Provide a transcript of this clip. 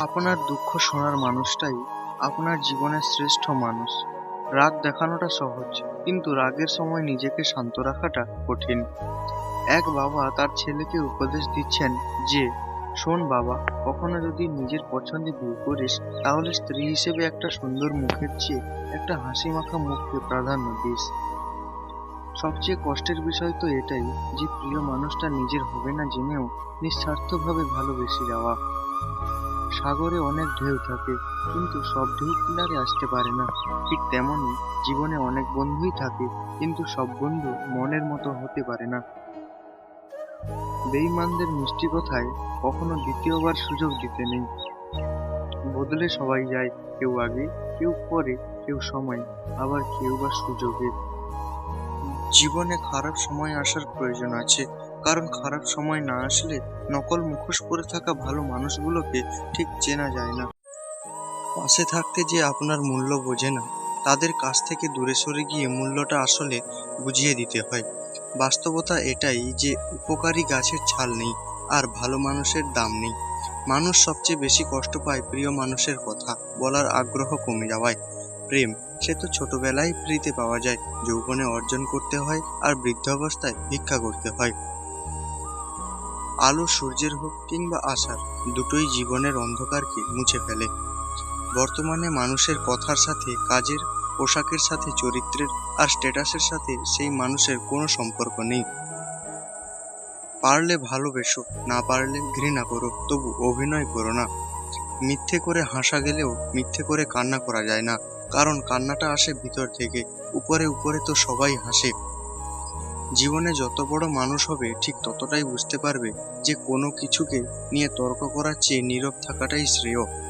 আপনার দুঃখ শোনার মানুষটাই আপনার জীবনের শ্রেষ্ঠ মানুষ। রাগ দেখানোটা সহজ, কিন্তু রাগের সময় নিজেকে শান্ত রাখাটা কঠিন। এক বাবা তার ছেলেকে উপদেশ দিচ্ছেন যে, শোন বাবা, কখনো যদি নিজের পছন্দে বিয়ে করিস, তাহলে স্ত্রী হিসেবে একটা সুন্দর মুখের চেয়ে একটা হাসি মাখা মুখকে প্রাধান্য দিস। সবচেয়ে কষ্টের বিষয় তো এটাই যে, প্রিয় মানুষটা নিজের হবে না জেনেও নিঃস্বার্থভাবে ভালোবেসে যাওয়া। সাগরে অনেক ঢেউ থাকে, কিন্তু সব ঢেউ কিনারে আসতে পারে না। ঠিক তেমনই জীবনে অনেক বন্ধুই থাকে, কিন্তু সব বন্ধু মনের মতো হতে পারে না। বেঈমানদের মিষ্টি কথায় কখনো দ্বিতীয়বার সুযোগ দিতে নেই। বদলে সবাই যায়, কেউ আগে, কেউ পরে, কেউ সময়, আবার কেউ বা সুযোগে। জীবনে খারাপ সময় আসার প্রয়োজন আছে। কারণ খারাপ সময় না আসলে নকল মুখোশ পরে থাকা ভালো মানুষগুলোকে ঠিক চেনা যায় না। পাশে থাকতে যে আপনার মূল্য বোঝে না, তাদের কাছ থেকে দূরে সরে গিয়ে মূল্যটা আসলে বুঝিয়ে দিতে হয়। বাস্তবতা এটাই যে উপকারী গাছের ছাল নেই আর ভালো মানুষের দাম নেই। মানুষ সবচেয়ে বেশি কষ্ট পায় প্রিয় মানুষের কথা, বলার আগ্রহ কমে যাওয়ায়। প্রেম, সে তো ছোটবেলায় ফ্রিতে পাওয়া যায়, যৌবনে অর্জন করতে হয় আর বৃদ্ধাবস্থায় ভিক্ষা করতে হয়। আলো সূর্যের হোক কিংবা আশার, দুটোই জীবনের অন্ধকারকে মুছে ফেলে। বর্তমানে মানুষের কথার সাথে, কাজের, পোশাকের সাথে, চরিত্রের আর স্ট্যাটাসের সাথে সেই মানুষের কোনো সম্পর্ক নেই। পারলে ভালোবেসো, না পারলে ঘৃণা করো, তবু অভিনয় করো না। মিথ্যে করে হাসা গেলেও মিথ্যে করে কান্না করা যায় না। কারণ কান্নাটা আসে ভিতর থেকে, উপরে উপরে তো সবাই হাসে। জীবনে যত বড় মানুষ হবে, ঠিক ততটাই বুঝতে পারবে যে কোনো কিছুকে নিয়ে তর্ক করার চেয়ে নীরব থাকাটাই শ্রেয়।